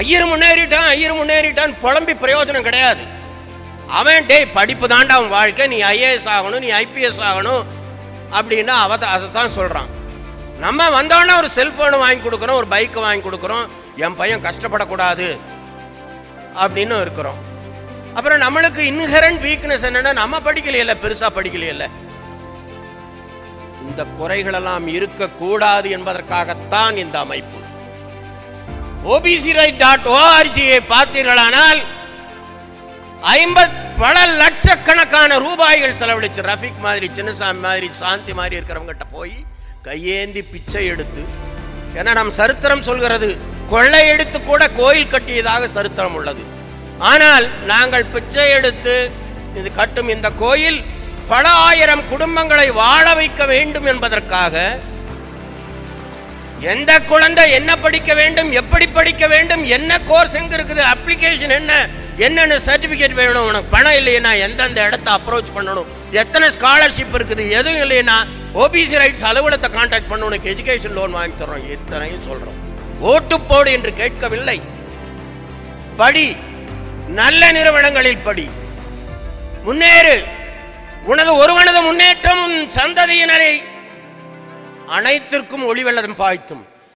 ஐயர் முன்னேறிட்டான் ஐயர் முன்னேறிட்டான் புலம்பி பிரயோஜனம் கிடையாது. அவன் டேய் படிப்பு தாண்டா அவன் வாழ்க்கை நீ ஐஏஎஸ் ஆகணும் நீ ஐபிஎஸ் ஆகணும் அப்படின்னா அவ அதை தான் சொல்கிறான் நம்ம வந்தோடனே ஒரு செல்ஃபோனு வாங்கி கொடுக்குறோம் ஒரு பைக்கு வாங்கி கொடுக்குறோம் என் பையன் கஷ்டப்படக்கூடாது அப்படின்னு இருக்கிறோம். அப்புறம் நம்மளுக்கு இன்ஹரண்ட் வீக்னஸ் என்னன்னா நம்ம படிக்கலையில பெருசா படிக்கலையில இந்த குறைகளெல்லாம் இருக்கக்கூடாது என்பதற்காகத்தான் இந்த அமைப்பு. ஓபிசி ரைட் டாட் ஓஆர்ஜியை பார்த்தீர்களானால் ஐம்பத் பல லட்சக்கணக்கான ரூபாய்கள் செலவழிச்சு ரஃபிக் மாதிரி சின்னசாமி மாதிரி சாந்தி மாதிரி இருக்கிறவங்ககிட்ட போய் கையேந்தி பிச்சை எடுத்து ஏன்னா நம் சரித்திரம் சொல்கிறது கொள்ளையெடுத்து கூட கோயில் கட்டியதாக சரித்திரம் உள்ளது. ஆனால் நாங்கள் பிச்சை எடுத்து இது கட்டும் இந்த கோயில் பல ஆயிரம் குடும்பங்களை வாழ வைக்க வேண்டும் என்பதற்காக எந்த குழந்தை என்ன படிக்க வேண்டும் எப்படி படிக்க வேண்டும் என்ன கோர்ஸ் எங்க இருக்குது அப்ளிகேஷன் என்ன என்னென்ன சர்டிபிகேட் வேணும் உனக்கு பணம் இல்லையா எந்தெந்த இடத்த அப்ரோச் பண்ணணும் எத்தனை ஸ்காலர்ஷிப் இருக்குது எதுவும் இல்லைன்னா ஓபிசி ரைட்ஸ் அலுவலகத்தை கான்டாக்ட் பண்ண உனக்கு எஜுகேஷன் லோன் வாங்கி தர்றோம் இத்தனையும் சொல்றோம். ஓட்டு போடு என்று கேட்கவில்லை. படி நல்ல நிறுவனங்களில் படி. முன்னேறு. உனது ஒருவனது முன்னேற்றம் உன் சந்ததியினரை அனைத்திற்கும் ஒளி வெள்ளதும் பாய்த்தும்.